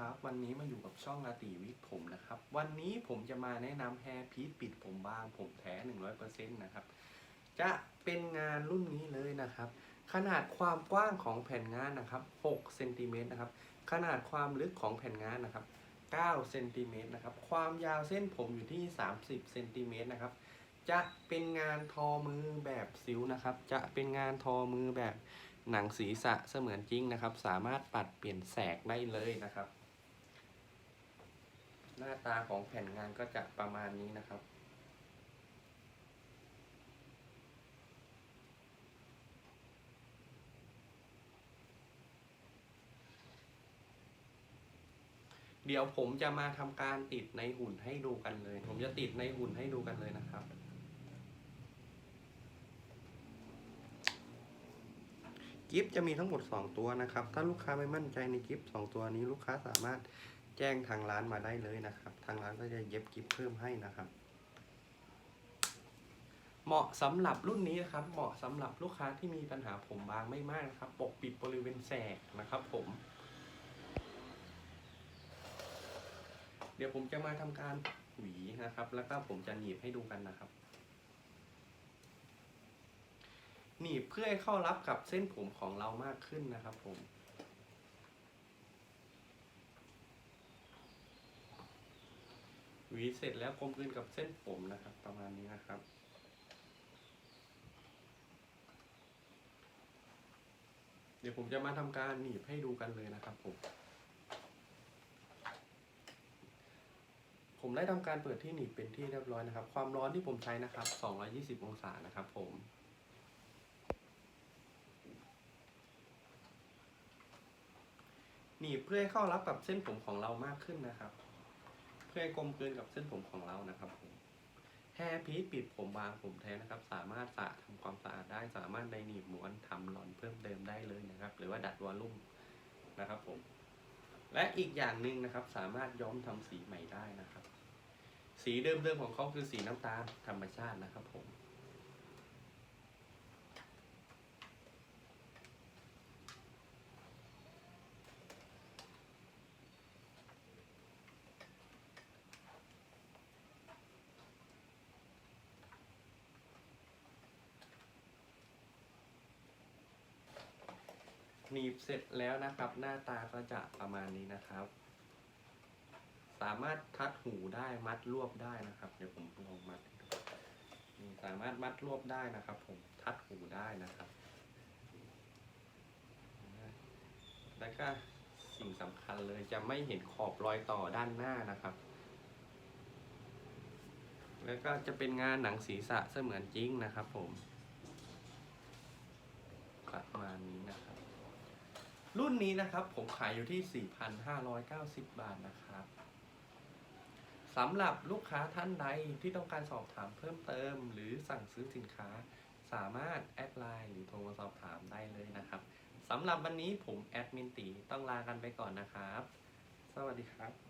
ครับ วันนี้มาอยู่กับช่องอาติวิทย์ผมนะครับ วันนี้ผมจะมาแนะนำแฮร์พีทปิดผมบางผมแท้ 100%นะครับ จะเป็นงานรุ่นนี้เลยนะครับ ขนาดความกว้างของแผ่นงานนะครับ6เซนติเมตรนะครับ ขนาดความลึกของแผ่นงานนะครับ9เซนติเมตรนะครับ ความยาวเส้นผมอยู่ที่ 30เซนติเมตรนะครับ จะเป็นงานทอมือแบบซิวนะครับ จะเป็นงานทอมือแบบหนังศีรษะเสมือนจริงนะครับ สามารถปัดเปลี่ยนแสกได้เลยนะครับ หน้าตาของแผ่นงานก็จะประมาณนี้นะครับ เดี๋ยวผมจะมาทำการติดในหุ่นให้ดูกันเลย ผมจะติดในหุ่นให้ดูกันเลยนะครับกิฟจะมีทั้งหมด 2 ตัวนะครับ ถ้าลูกค้าไม่มั่นใจในกิฟต์สตัวนี้ลูกค้าสามารถ แจ้งทางร้านมาได้เลยนะครับ ทางร้านก็จะเย็บกิฟต์เพิ่มให้นะครับ เหมาะสำหรับรุ่นนี้นะครับ เหมาะสำหรับลูกค้าที่มีปัญหาผมบางไม่มากนะครับ ปกปิดบริเวณแสกนะครับผม เดี๋ยวผมจะมาทำการหวีนะครับ แล้วก็ผมจะหนีบให้ดูกันนะครับหนีบเพื่อให้เข้ารับกับเส้นผมของเรามากขึ้นนะครับผม หวีเสร็จแล้วกลมกลืนกับเส้นผมนะครับ ประมาณนี้นะครับ เดี๋ยวผมจะมาทำการหนีบให้ดูกันเลยนะครับผม ผมได้ทำการเปิดที่หนีบเป็นที่เรียบร้อยนะครับ ความร้อนที่ผมใช้นะครับ 220 องศานะครับผมหนีบเพื่อให้เข้ารับกับเส้นผมของเรามากขึ้นนะครับ เพื่อให้กลมกลืนกับเส้นผมของเรานะครับผมแฮร์พีทปิดผมบางผมแท้นะครับ สามารถสระทำความสะอาดได้สามารถในหนีบม้วนทำหลอนเพิ่มเติมได้เลยนะครับ หรือว่าดัดวอลลุ่มนะครับผมและอีกอย่างหนึ่งนะครับสามารถย้อมทำสีใหม่ได้นะครับ สีเดิมๆของเขาคือสีน้ำตาลธรรมชาตินะครับผม หนีบเสร็จแล้วนะครับ หน้าตาก็จะประมาณนี้นะครับ สามารถทัดหูได้มัดรวบได้นะครับ เดี๋ยวผมลองมัดนี่สามารถมัดรวบได้นะครับ ผมทัดหูได้นะครับ แล้วก็สิ่งสำคัญเลยจะไม่เห็นขอบรอยต่อด้านหน้านะครับ แล้วก็จะเป็นงานหนังศีรษะเสมือนจริงนะครับ ผมประมาณนี้นะครับ รุ่นนี้นะครับผมขายอยู่ที่ 4,590 บาทนะครับสำหรับลูกค้าท่านใดที่ต้องการสอบถามเพิ่มเติม หรือสั่งซื้อสินค้า สามารถแอดไลน์หรือโทรมาสอบถามได้เลยนะครับสำหรับวันนี้ผมแอดมินตีต้องลากันไปก่อนนะครับ สวัสดีครับ